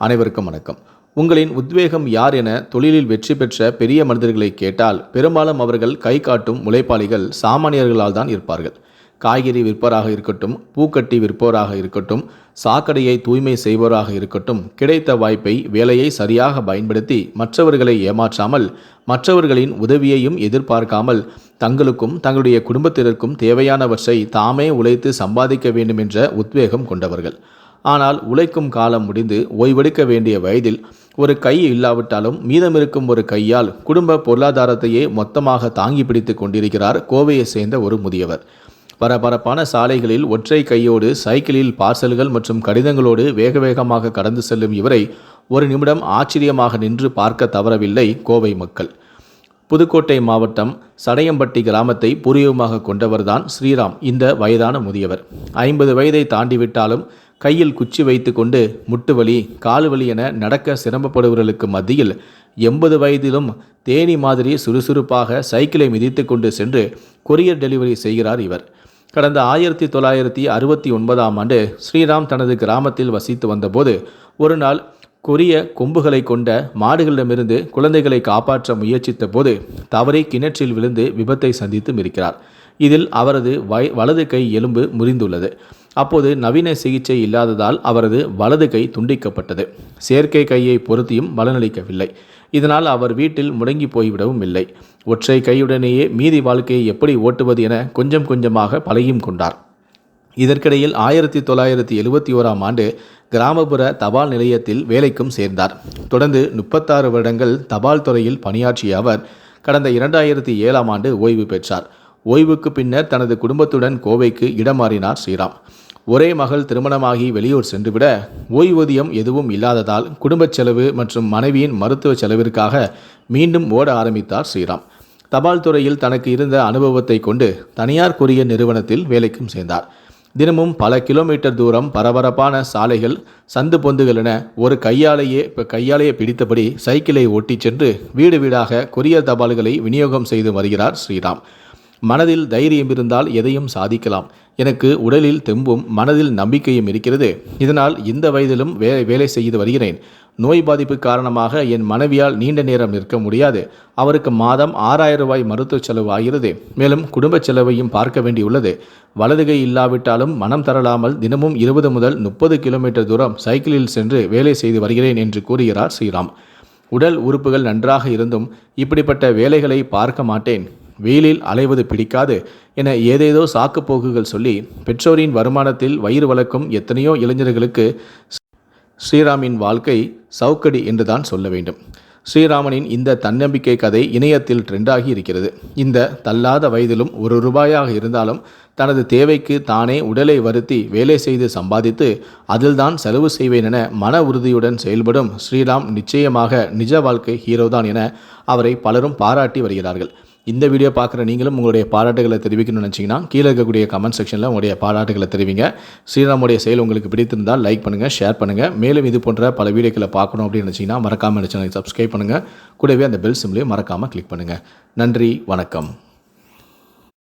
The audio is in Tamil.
அனைவருக்கும் வணக்கம். உங்களின் உத்வேகம் யார் என தொழிலில் வெற்றி பெற்ற பெரிய மனிதர்களை கேட்டால் பெரும்பாலும் அவர்கள் கை காட்டும் உழைப்பாளிகள் சாமானியர்களால் தான் இருப்பார்கள். காய்கறி விற்பவராக இருக்கட்டும் பூக்கட்டி விற்போராக இருக்கட்டும் சாக்கடையை தூய்மை செய்வோராக இருக்கட்டும் கிடைத்த வாய்ப்பை வேலையை சரியாக பயன்படுத்தி மற்றவர்களை ஏமாற்றாமல் மற்றவர்களின் உதவியையும் எதிர்பார்க்காமல் தங்களுக்கும் தங்களுடைய குடும்பத்தினருக்கும் தேவையானவற்றை தாமே உழைத்து சம்பாதிக்க வேண்டும் என்ற உத்வேகம் கொண்டவர்கள். ஆனால் உழைக்கும் காலம் முடிந்து ஓய்வெடுக்க வேண்டிய வயதில் ஒரு கை இல்லாவிட்டாலும் மீதமிருக்கும் ஒரு கையால் குடும்ப பொருளாதாரத்தையே மொத்தமாக தாங்கி பிடித்து கொண்டிருக்கிறார் கோவையை சேர்ந்த ஒரு முதியவர். பரபரப்பான சாலைகளில் ஒற்றை கையோடு சைக்கிளில் பார்சல்கள் மற்றும் கடிதங்களோடு வேக வேகமாக கடந்து செல்லும் இவரை ஒரு நிமிடம் ஆச்சரியமாக நின்று பார்க்க தவறவில்லை கோவை மக்கள். புதுக்கோட்டை மாவட்டம் சடையம்பட்டி கிராமத்தை பூர்வீகமாக கொண்டவர்தான் ஸ்ரீராம் இந்த வயதான முதியவர். ஐம்பது வயதை தாண்டிவிட்டாலும் கையில் குச்சி வைத்து கொண்டு காலு வலி என நடக்க சிரமப்படுபவர்களுக்கு மத்தியில் எண்பது வயதிலும் தேனி மாதிரி சுறுசுறுப்பாக சைக்கிளை மிதித்து கொண்டு சென்று கொரியர் டெலிவரி செய்கிறார் இவர். கடந்த ஆயிரத்தி தொள்ளாயிரத்தி அறுபத்தி ஒன்பதாம் ஆண்டு ஸ்ரீராம் தனது கிராமத்தில் வசித்து வந்தபோது ஒரு நாள் கொரிய கொம்புகளை கொண்ட மாடுகளிடமிருந்து குழந்தைகளை காப்பாற்ற முயற்சித்த போது தவறி கிணற்றில் விழுந்து விபத்தை சந்தித்தும் இருக்கிறார். இதில் அவரது வை வலது கை எலும்பு முறிந்துள்ளது. அப்போது நவீன சிகிச்சை இல்லாததால் அவரது வலது கை துண்டிக்கப்பட்டது. செயற்கை கையை பொருத்தியும் பலனளிக்கவில்லை இதனால் அவர் வீட்டில் முடங்கி போய்விடவும் இல்லை. ஒற்றை கையுடனேயே மீதி வாழ்க்கையை எப்படி ஓட்டுவது என கொஞ்சம் கொஞ்சமாக பழகியும் கொண்டார். இதற்கிடையில் ஆயிரத்தி தொள்ளாயிரத்தி எழுபத்தி ஓராம் ஆண்டு கிராமப்புற தபால் நிலையத்தில் வேலைக்கும் சேர்ந்தார். தொடர்ந்து முப்பத்தாறு வருடங்கள் தபால் துறையில் பணியாற்றிய அவர் கடந்த இரண்டாயிரத்தி ஏழாம் ஆண்டு ஓய்வு பெற்றார். ஓய்வுக்கு பின்னர் தனது குடும்பத்துடன் கோவைக்கு இடமாறினார் ஸ்ரீராம். ஒரே மகள் திருமணமாகி வெளியூர் சென்றுவிட ஓய்வூதியம் எதுவும் இல்லாததால் குடும்பச் செலவு மற்றும் மனைவியின் மருத்துவ செலவிற்காக மீண்டும் ஓட ஆரம்பித்தார் ஸ்ரீராம். தபால் துறையில் தனக்கு இருந்த அனுபவத்தை கொண்டு தனியார் கொரிய நிறுவனத்தில் வேலைக்கும் சேர்ந்தார். தினமும் பல கிலோமீட்டர் தூரம் பரபரப்பான சாலைகள் சந்து பொந்துகள் என ஒரு கையாலேயே இப்போ கையாலேயே பிடித்தபடி சைக்கிளை ஓட்டிச் சென்று வீடு வீடாக கொரியர் தபால்களை விநியோகம் செய்து வருகிறார் ஸ்ரீராம். மனதில் தைரியம் இருந்தால் எதையும் சாதிக்கலாம். எனக்கு உடலில் தெம்பும் மனதில் நம்பிக்கையும் இருக்கிறது. இதனால் இந்த வயதிலும் வே வேலை செய்து வருகிறேன். நோய் பாதிப்பு காரணமாக என் மனைவியால் நீண்ட நேரம் நிற்க முடியாது. அவருக்கு மாதம் ஆறாயிரம் ரூபாய் மருத்துவ செலவு ஆகிறது. மேலும் குடும்ப செலவையும் பார்க்க வேண்டியுள்ளது. வலதுகை இல்லாவிட்டாலும் மனம் தரலாமல் தினமும் இருபது முதல் முப்பது கிலோமீட்டர் தூரம் சைக்கிளில் சென்று வேலை செய்து வருகிறேன் என்று கூறுகிறார் ஸ்ரீராம். உடல் உறுப்புகள் நன்றாக இருந்தும் இப்படிப்பட்ட வேலைகளை பார்க்க மாட்டேன். வெயிலில் அலைவது பிடிக்காது என ஏதேதோ சாக்குப்போக்குகள் சொல்லி பெற்றோரின் வருமானத்தில் வயிறு வளர்க்கும் எத்தனையோ இளைஞர்களுக்கு ஸ்ரீராமின் வாழ்க்கை சவுக்கடி என்றுதான் சொல்ல வேண்டும். ஸ்ரீராமனின் இந்த தன்னம்பிக்கை கதை இணையத்தில் ட்ரெண்டாகி இருக்கிறது. இந்த தள்ளாத வயதிலும் ஒரு ரூபாயாக இருந்தாலும் தனது தேவைக்கு தானே உடலை வருத்தி வேலை செய்து சம்பாதித்து அதில்தான் செலவு செய்வேன் என மன உறுதியுடன் செயல்படும் ஸ்ரீராம் நிச்சயமாக நிஜ வாழ்க்கை ஹீரோதான் என அவரை பலரும் பாராட்டி வருகிறார்கள். இந்த வீடியோ பார்க்குற நீங்களும் உங்களுடைய பாராட்டுகளை தெரிவிக்கணும்னு நினச்சிங்கன்னா கீழே இருக்கக்கூடிய கமெண்ட் செக்ஷனில் உங்களுடைய பாராட்டுகளை தெரிவிங்க. ஸ்ரீராமுடைய செயல் உங்களுக்கு பிடித்திருந்தால் லைக் பண்ணுங்கள் ஷேர் பண்ணுங்கள் மேலும் இது போன்ற பல வீடியோக்களை பார்க்கணும் அப்படின்னு நினச்சிங்கன்னா மறக்காமல் சேனலை சப்ஸ்கிரைப் பண்ணுங்கள் கூடவே அந்த பெல் சிம்லையும் மறக்காமல் கிளிக் பண்ணுங்கள் நன்றி வணக்கம்.